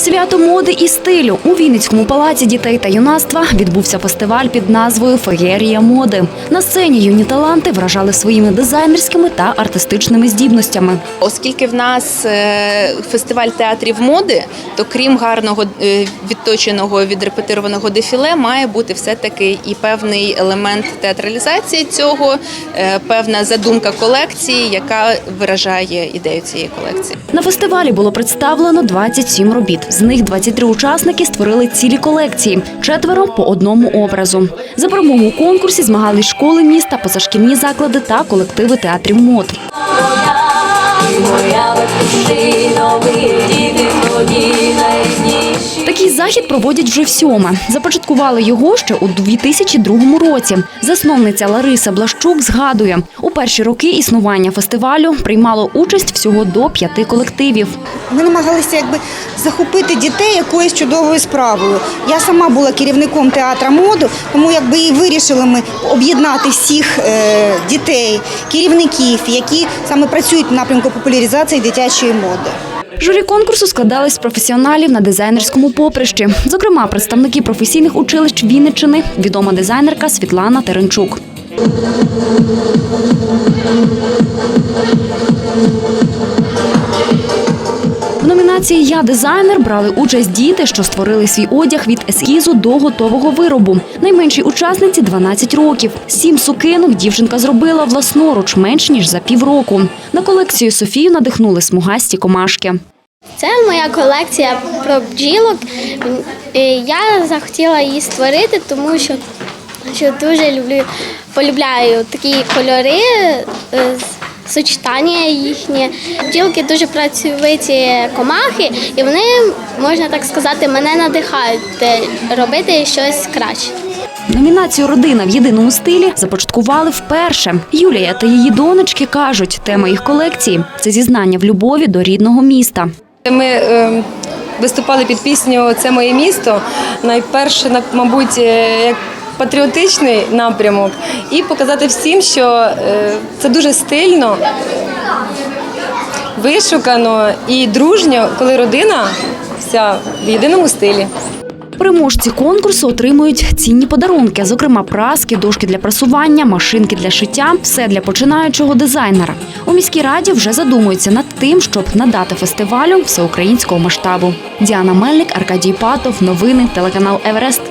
Свято моди і стилю у Вінницькому палаці дітей та юнацтва відбувся фестиваль під назвою Феєрія моди. На сцені юні таланти вражали своїми дизайнерськими та артистичними здібностями. Оскільки в нас е, фестиваль театрів моди, то крім гарного е, відточеного відрепетированого дефіле, має бути все-таки і певний елемент театралізації цього, е, певна задумка колекції, яка виражає ідею цієї колекції. На фестивалі було представлено 27 робіт. З них 23 учасники створили цілі колекції, четверо по одному образу. За перемогу у конкурсі змагались школи міста, позашкільні заклади та колективи театрів мод. Такий захід проводять вже всьоме. Започаткували його ще у 2002 році. Засновниця Лариса Блащук згадує, у перші роки існування фестивалю приймало участь всього до п'яти колективів. Ми намагалися якби захопити дітей якоюсь чудовою справою. Я сама була керівником театра моду, тому якби і вирішили ми об'єднати всіх е, дітей, керівників, які саме працюють в напрямку популяризації дитячої моди. Журі конкурсу складались з професіоналів на дизайнерському поприщі, зокрема представники професійних училищ Вінниччини, відома дизайнерка Світлана Теренчук. В Я дизайнер брали участь діти, що створили свій одяг від ескізу до готового виробу. Найменшій учасниці 12 років. Сім сукенок дівчинка зробила власноруч менш ніж за півроку. На колекцію Софію надихнули смугасті комашки. Це моя колекція про бджілок. Я захотіла її створити, тому що, що дуже люблю, полюбляю такі кольори, е, сочетання їхні. Бджілки дуже працьовиті комахи, і вони, можна так сказати, мене надихають е, робити щось краще. Номінацію Родина в єдиному стилі започаткували вперше. Юлія та її донечки кажуть, тема їх колекції це зізнання в любові до рідного міста. Ми е, виступали під пісню Це моє місто. Найперше, на- мабуть, е, як патріотичний напрямок, і показати всім, що е, це дуже стильно, вишукано і дружньо, коли родина вся в єдиному стилі. Переможці конкурсу отримують цінні подарунки, зокрема праски, дошки для прасування, машинки для шиття все для починаючого дизайнера. У міській раді вже задумуються над тим, щоб надати фестивалю всеукраїнського масштабу. Діана Мельник, Аркадій Патов, новини, телеканал Еверест.